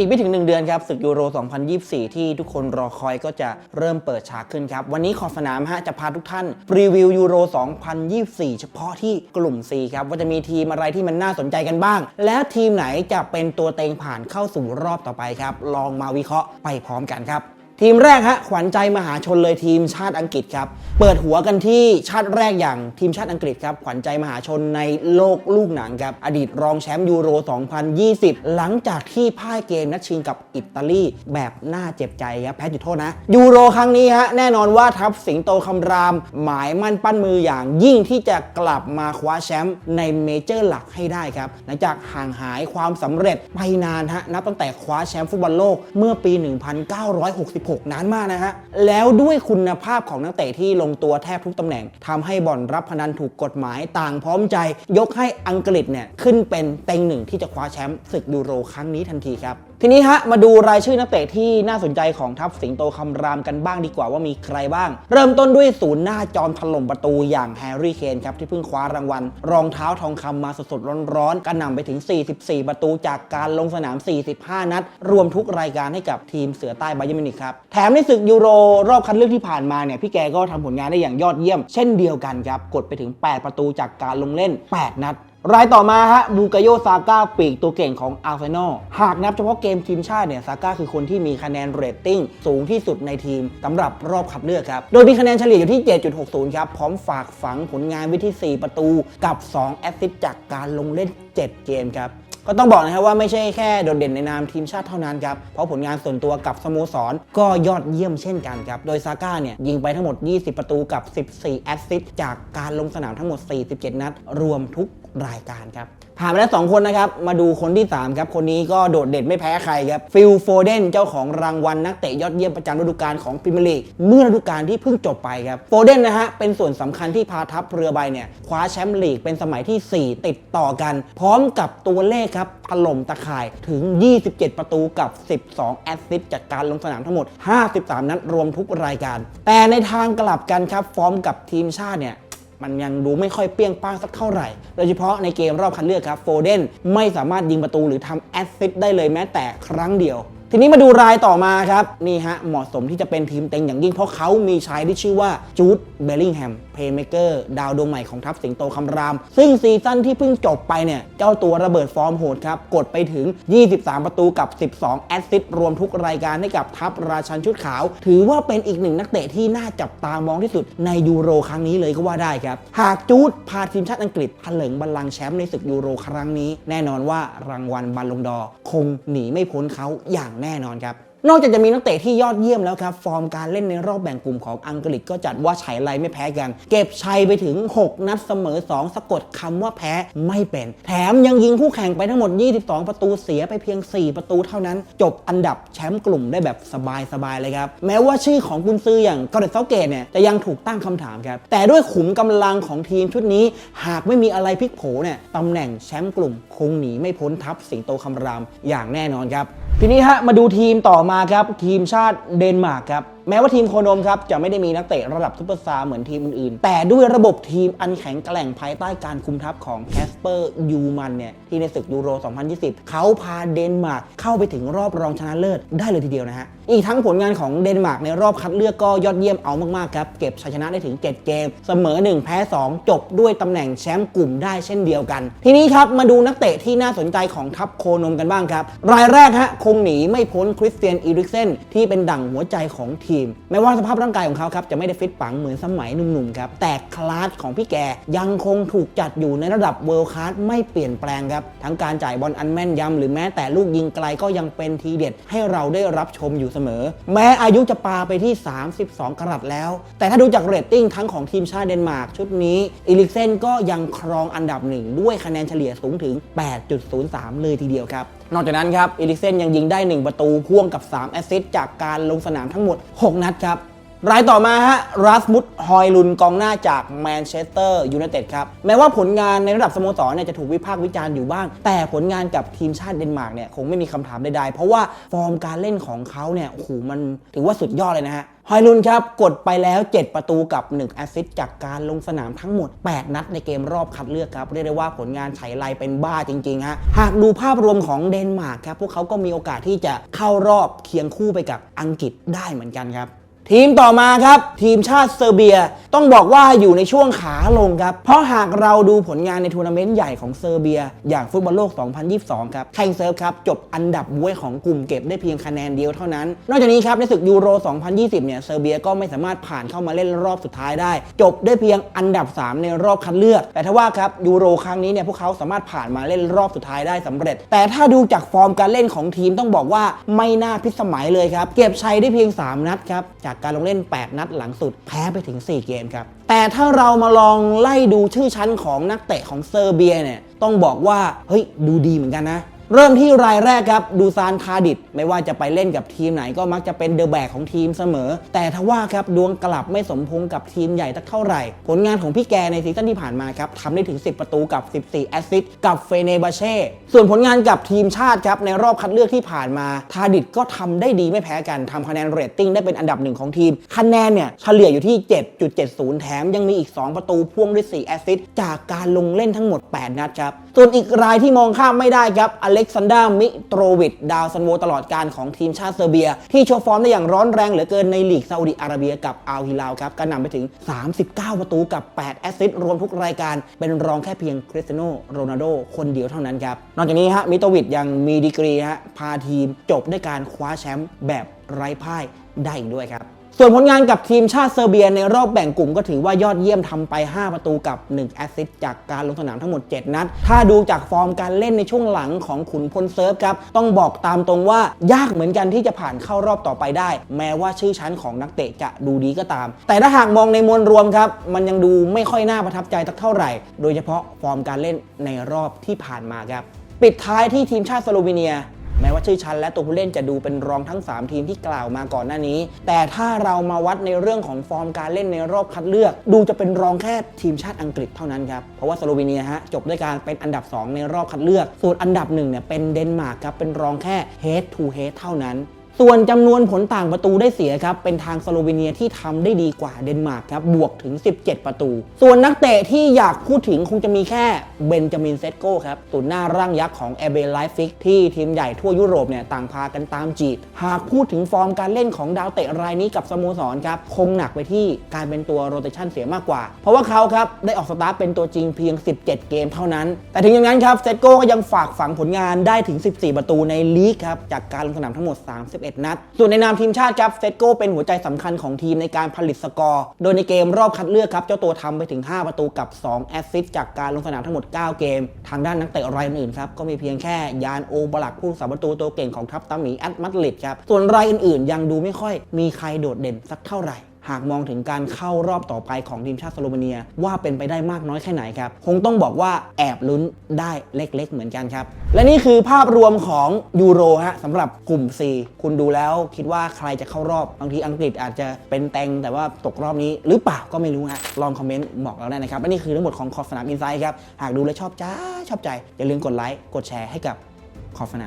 อีกไม่ถึง 1 เดือนครับศึกยูโร 2024 ที่ทุกคนรอคอยก็จะเริ่มเปิดฉากขึ้นครับ วันนี้ขอบสนามฮะจะพาทุกท่านรีวิวยูโร 2024 เฉพาะที่กลุ่ม C ครับ ว่าจะมีทีมอะไรที่มันน่าสนใจกันบ้าง และทีมไหนจะเป็นตัวเต็งผ่านเข้าสู่รอบต่อไปครับ ลองมาวิเคราะห์ไปพร้อมกันครับ ทีมแรกฮะขวัญใจมหาชนเลยทีมชาติอังกฤษครับ เปิดหัวกันที่ชาติแรกอย่างทีมชาติอังกฤษครับ ขวัญใจมหาชนในโลกลูกหนังครับ อดีตรองแชมป์ยูโร 2020 หลังจากที่พ่ายเกมนัดชิงกับอิตาลีแบบน่าเจ็บใจครับ แพ้จุดโทษนะ ยูโรครั้งนี้ฮะแน่นอนว่าทัพสิงโตคำราม หมายมั่นปั้นมืออย่างยิ่งที่จะกลับมาคว้าแชมป์ในเมเจอร์หลักให้ได้ครับหลังจากห่างหายความสำเร็จไปนานฮะนับตั้งแต่คว้าแชมป์ฟุตบอลโลกเมื่อปี 1966 6 นานมากนะฮะ แล้วด้วยคุณภาพของนักเตะที่ลงตัวแทบทุกตำแหน่งทำให้บ่อนรับพนันถูกกฎหมายต่างพร้อมใจ ยกให้อังกฤษเนี่ยขึ้นเป็นเต็งหนึ่งที่จะคว้าแชมป์ศึกยูโรครั้งนี้ทันทีครับ ทีนี้ฮะมาดูรายชื่อนักเตะที่น่าสนใจของทัพสิงโตคำรามกันบ้างดีกว่าว่ามีใครบ้าง เริ่มต้นด้วยศูนย์หน้าจอมถล่มประตูอย่างแฮร์รี่เคนครับที่เพิ่งคว้ารางวัล รองเท้าทองคำมาสดๆร้อนๆกระหน่ำไปถึง 44 ประตูจากการลงสนาม 45 นัด รวมทุกรายการให้กับทีมเสือใต้ไบาเยร์มิวนิกครับแถมในศึกยูโรรอบคัดเลือกที่ผ่านมาเนี่ยพี่แกก็ทำผลงานได้อย่างยอดเยี่ยม เช่นเดียวกันครับกดไปถึง 8 ประตูจากการลงเล่น 8 นัด รายต่อมาฮะบูกาโยซาก้าปีกตัวเก่งของอาร์เซนอลหากนับเฉพาะเกมทีมชาติเนี่ยซาก้าคือคนที่มีคะแนนเรตติ้งสูงที่สุดในทีมสำหรับรอบคัดเลือกครับ โดยมีคะแนนเฉลี่ยอยู่ที่ 7.60 ครับ พร้อมฝากฝังผลงานไว้ที่ 4 ประตูกับ 2 แอสซิสต์จากการลงเล่น 7 เกมครับก็ต้องบอกนะครับว่าไม่ใช่แค่โดดเด่นในนามทีมชาติเท่านั้นครับ เพราะผลงานส่วนตัวกับสโมสร ก็ยอดเยี่ยมเช่นกันครับ โดยซาก้าเนี่ยยิงไปทั้งหมด 20 ประตูกับ 14 แอสซิสต์จากการลงสนามทั้งหมด 47 นัด รวมทุก รายการครับ ผ่านไปแล้ว 2 คนนะครับ มาดูคนที่ 3 ครับ คนนี้ก็โดดเด่นไม่แพ้ใครครับ ฟิลโฟเดนเจ้าของรางวัลนักเตะยอดเยี่ยมประจำฤดูกาลของพรีเมียร์ลีกเมื่อฤดูกาลที่เพิ่งจบไปครับ โฟเดนนะฮะ เป็นส่วนสำคัญที่พาทัพเรือใบเนี่ย คว้าแชมป์ลีกเป็นสมัยที่ 4 ติดต่อกัน พร้อมกับตัวเลขครับถล่มตะข่ายถึง 27 ประตูกับ 12 แอสซิสต์จากการลงสนามทั้งหมด 53 นัดรวมทุกรายการ แต่ในทางกลับกันครับฟอร์มกับทีมชาติเนี่ย มันยังดูไม่ค่อยเปี้ยงป้างสักเท่าไหร่ โดยเฉพาะในเกมรอบคัดเลือกครับโฟเดนไม่สามารถยิงประตูหรือทำแอสซิสต์ได้เลยแม้แต่ครั้งเดียว ทีนี้มาดูรายต่อมาครับ นี่ฮะ เหมาะสมที่จะเป็นทีมเต็งอย่างยิ่งเพราะเขามีชายที่ชื่อว่าจูดเบลลิงแฮมเพย์เมเกอร์ดาวดวงใหม่ของทัพสิงโตคำราม ซึ่งซีซั่นที่เพิ่งจบไปเนี่ย เจ้าตัวระเบิดฟอร์มโหดครับ กดไปถึง 23 ประตูกับ 12 แอสซิสต์รวมทุกรายการให้กับทัพราชันชุดขาว ถือว่าเป็นอีกหนึ่งนักเตะที่น่าจับตามองที่สุดในยูโรครั้งนี้เลยก็ว่าได้ครับหากจูดพาทีมชาติอังกฤษถลิงบัลลังก์แชมป์ในศึกยูโรครั้งนี้ แน่นอนว่ารางวัลบัลลงดอคงหนีไม่พ้นเขาอย่างแน่นอนครับ นอกจากจะมีนักเตะที่ยอดเยี่ยมแล้วครับ ฟอร์มการเล่นในรอบแบ่งกลุ่มของอังกฤษก็จัดว่าฉายไรไม่แพ้กัน เก็บชัยไปถึง 6 นัดเสมอ 2 สะกดคำว่าแพ้ไม่เป็น แถมยังยิงคู่แข่งไปทั้งหมด 22 ประตูเสียไปเพียง 4 ประตูเท่านั้น จบอันดับแชมป์กลุ่มได้แบบสบายๆเลยครับ แม้ว่าชื่อของกุนซืออย่างกอร์เดซาเกตเนี่ยจะยังถูกตั้งคำถามครับแต่ด้วยขุมกำลังของทีมชุดนี้ หากไม่มีอะไรพลิกโผเนี่ยตำแหน่งแชมป์กลุ่มคงหนีไม่พ้นทัพสิงโตคำรามอย่างแน่นอนครับทีนี้ฮะมาดูทีมต่อมาครับทีมชาติเดนมาร์กครับ แม้ว่าทีมโคนมครับจะไม่ได้มีนักเตะระดับซุปเปอร์สตาร์เหมือนทีมอื่นๆ แต่ด้วยระบบทีมอันแข็งแกร่งภายใต้การคุมทัพของแคสเปอร์ยูมันเนี่ยที่ในศึกยูโร 2020 เขาพาเดนมาร์กเข้าไปถึงรอบรองชนะเลิศได้เลยทีเดียวนะฮะ อีกทั้งผลงานของเดนมาร์กในรอบคัดเลือกก็ยอดเยี่ยมเอามากๆครับ เก็บชัยชนะได้ถึง 7 เกม เสมอ 1 แพ้ 2 จบด้วยตำแหน่งแชมป์กลุ่มได้เช่นเดียวกัน ทีนี้ครับมาดูนักเตะที่น่าสนใจของทัพโคนมกันบ้างครับรายแรกฮะคงหนีไม่พ้นคริสเตียนอีริกเซนที่เป็นดั่งหัวใจของทีม แม้ว่าสภาพร่างกายของเขาครับจะไม่ได้ฟิตปังเหมือนสมัยหนุ่มๆครับแต่คลาสของพี่แกยังคงถูกจัดอยู่ในระดับเวิลด์คลาสไม่เปลี่ยนแปลงครับทั้งการจ่ายบอลอันแม่นยำหรือแม้แต่ลูกยิงไกลก็ยังเป็นทีเด็ด ให้เราได้รับชมอยู่เสมอ แม้อายุจะปาไปที่ 32 กรัตแล้ว แต่ถ้าดูจากเรตติ้งทั้งของทีมชาติเดนมาร์กชุดนี้อีลิกเซนก็ยังครองอันดับหนึ่งด้วยคะแนนเฉลี่ยสูงถึง 8.03 เลยทีเดียวครับ นอกจากนั้นครับอีลิกเซนยังยิงได้ 1 ประตูพ่วงกับ 3 แอสซิสต์จากการลงสนามทั้งหมด 6 นัดครับ รายต่อมาฮะรัสมุดฮอยลุนกองหน้าจากแมนเชสเตอร์ยูไนเต็ดครับ แม้ว่าผลงานในระดับสโมสรเนี่ยจะถูกวิพากษ์วิจารณ์อยู่บ้าง แต่ผลงานกับทีมชาติเดนมาร์กเนี่ยคงไม่มีคำถามใดๆ เพราะว่าฟอร์มการเล่นของเขาเนี่ยโอ้โหมันถือว่าสุดยอดเลยนะฮะฮอยลุนครับ กดไปแล้ว 7 ประตูกับ 1 แอสซิสต์จากการลงสนามทั้งหมด 8 นัดในเกมรอบคัดเลือกครับ เรียกได้ว่าผลงานไฉไลเป็นบ้าจริง ๆ ฮะ หากดูภาพรวมของเดนมาร์กครับ พวกเขาก็มีโอกาสที่จะเข้ารอบเคียงคู่ไปกับอังกฤษได้เหมือนกันครับ ทีมต่อมาครับ ทีมชาติเซอร์เบีย ต้องบอกว่าอยู่ในช่วงขาลงครับ เพราะหากเราดูผลงานในทัวร์นาเมนต์ใหญ่ของเซอร์เบีย อย่างฟุตบอลโลก 2022 ครับแข่งเซิร์ฟครับ จบอันดับบวยของกลุ่มเก็บได้เพียงคะแนนเดียวเท่านั้น นอกจากนี้ครับ ในศึกยูโร 2020 เนี่ยเซอร์เบียก็ไม่สามารถผ่านเข้ามาเล่นรอบสุดท้ายได้ จบได้เพียงอันดับ 3 ในรอบคัดเลือก แต่ถ้าว่าครับยูโรครั้งนี้เนี่ยพวกเขาสามารถผ่านมาเล่นรอบสุดท้ายได้สำเร็จ แต่ถ้าดูจากฟอร์มการเล่นของทีมต้องบอกว่าไม่น่าพิสมัยเลยครับเก็บชัยได้เพียง 3 นัดครับจากการลงเล่น 8 นัดหลังสุด แพ้ไปถึง 4 เกมครับ แต่ถ้าเรามาลองไล่ดูชื่อชั้นของนักเตะของเซอร์เบียเนี่ยต้องบอกว่าเฮ้ยดูดีเหมือนกันนะ เริ่มที่รายแรกครับดูซานคาดิดไม่ว่าจะไปเล่นกับทีมไหนก็มักจะเป็นเดอะแบกของทีมเสมอ แต่ทว่าครับดวงกลับไม่สมพงกับทีมใหญ่สักเท่าไหร่ ผลงานของพี่แกในซีซั่นที่ผ่านมาครับทำได้ถึง 10 ประตูกับ 14 แอสซิสต์กับเฟเนบาเช่ส่วนผลงานกับทีมชาติครับในรอบคัดเลือกที่ผ่านมาคาดิดก็ทำได้ดีไม่แพ้กันทำคะแนนเรตติ้งได้เป็นอันดับหนึ่งของทีมคะแนนเนี่ยเฉลี่ยอยู่ที่ 7.70 แถมยังมีอีก 2 ประตูพ่วงด้วย4แอสซิสต์จากการลงเล่นทั้งหมด 8 นัดครับ ส่วนอีกรายที่มองข้ามไม่ได้ครับอเล็กซานดรามิโตรวิชดาวซันโวตลอดการของทีมชาติเซอร์เบีย ที่โชว์ฟอร์มได้อย่างร้อนแรงเหลือเกินในลีกซาอุดิอาระเบียกับอัลฮิลาลครับก็นำไปถึง 39 ประตูกับ 8 แอสซิสต์รวมทุกรายการ เป็นรองแค่เพียงคริสเตียโนโรนัลโดคนเดียวเท่านั้นครับ นอกจากนี้ฮะมิโตวิชยังมีดีกรีฮะพาทีมจบด้วยการคว้าแชมป์แบบไร้พ่ายได้อีกด้วยครับ ส่วนผลงานกับทีมชาติเซอร์เบียในรอบแบ่งกลุ่มก็ถือว่ายอดเยี่ยมทำไป 5 ประตูกับ 1 แอสซิสต์จากการลงสนามทั้งหมด 7 นัด ถ้าดูจากฟอร์มการเล่นในช่วงหลังของขุนพลเซิร์ฟครับ ต้องบอกตามตรงว่ายากเหมือนกันที่จะผ่านเข้ารอบต่อไปได้ แม้ว่าชื่อชั้นของนักเตะจะดูดีก็ตาม แต่ถ้าหากมองในมวลรวมครับ มันยังดูไม่ค่อยน่าประทับใจสักเท่าไหร่ โดยเฉพาะฟอร์มการเล่นในรอบที่ผ่านมาครับ ปิดท้ายที่ทีมชาติสโลวีเนีย แม้ว่าชื่อชั้นและตัวผู้เล่นจะดูเป็นรองทั้ง 3 ทีมที่กล่าวมาก่อนหน้านี้ แต่ถ้าเรามาวัดในเรื่องของฟอร์มการเล่นในรอบคัดเลือก ดูจะเป็นรองแค่ทีมชาติอังกฤษเท่านั้นครับ เพราะว่าสโลวีเนียฮะจบด้วยการเป็นอันดับ 2 ในรอบคัดเลือก ส่วนอันดับหนึ่งเนี่ยเป็นเดนมาร์กครับเป็นรองแค่ head to head เท่านั้น ส่วนจำนวนผลต่างประตูได้เสียครับ เป็นทางสโลวีเนียที่ทำได้ดีกว่าเดนมาร์กครับ บวกถึง 17 ประตู ส่วนนักเตะที่อยากพูดถึงคงจะมีแค่เบนจามินเซตโก้ครับตุนหน้าร่างยักษ์ของแอเบลไลฟิกที่ทีมใหญ่ทั่วยุโรปเนี่ยต่างพากันตามจีบ หากพูดถึงฟอร์มการเล่นของดาวเตะรายนี้กับสโมสรครับคงหนักไปที่การเป็นตัวโรเตชันเสียมากกว่า เพราะว่าเขาครับได้ออกสตาร์ทเป็นตัวจริงเพียง 17 เกมเท่านั้น แต่ถึงอย่างนั้นครับเซตโก้ก็ยังฝากฝังผลงานได้ถึง 14 ประตูในลีกครับจากการลงสนามทั้งหมด 31นัด ส่วนในนามทีมชาติครับเซตโก้เป็นหัวใจสำคัญของทีมในการผลิตสกอร์ โดยในเกมรอบคัดเลือกครับ เจ้าตัวทำไปถึง 5 ประตูกับ 2 แอสซิสต์จากการลงสนามทั้งหมด 9 เกม ทางด้านนักเตะรายอื่นๆครับ ก็มีเพียงแค่ยานโอบลักผู้สาประตูตัวเก่งของทัพตาหมีแอตมัดลิดครับส่วนรายอื่นๆ ยังดูไม่ค่อยมีใครโดดเด่นสักเท่าไหร่ หากมองถึงการเข้ารอบต่อไปของทีมชาติสโลวีเนีย ว่าเป็นไปได้มากน้อยแค่ไหนครับ คงต้องบอกว่าแอบลุ้นได้เล็ก ๆ เหมือนกันครับ และนี่คือภาพรวมของยูโรฮะสำหรับกลุ่ม C คุณดูแล้วคิดว่าใครจะเข้ารอบบางทีอังกฤษอาจจะเป็นแตงแต่ว่าตกรอบนี้หรือเปล่าก็ไม่รู้ฮะลองคอมเมนต์บอกเราได้นะครับและนี่คือทั้งหมดของขอบสนามอินไซด์ครับหากดูแล้วชอบจ้าชอบใจอย่าลืมกดไลค์กดแชร์ให้กับขอบสนาม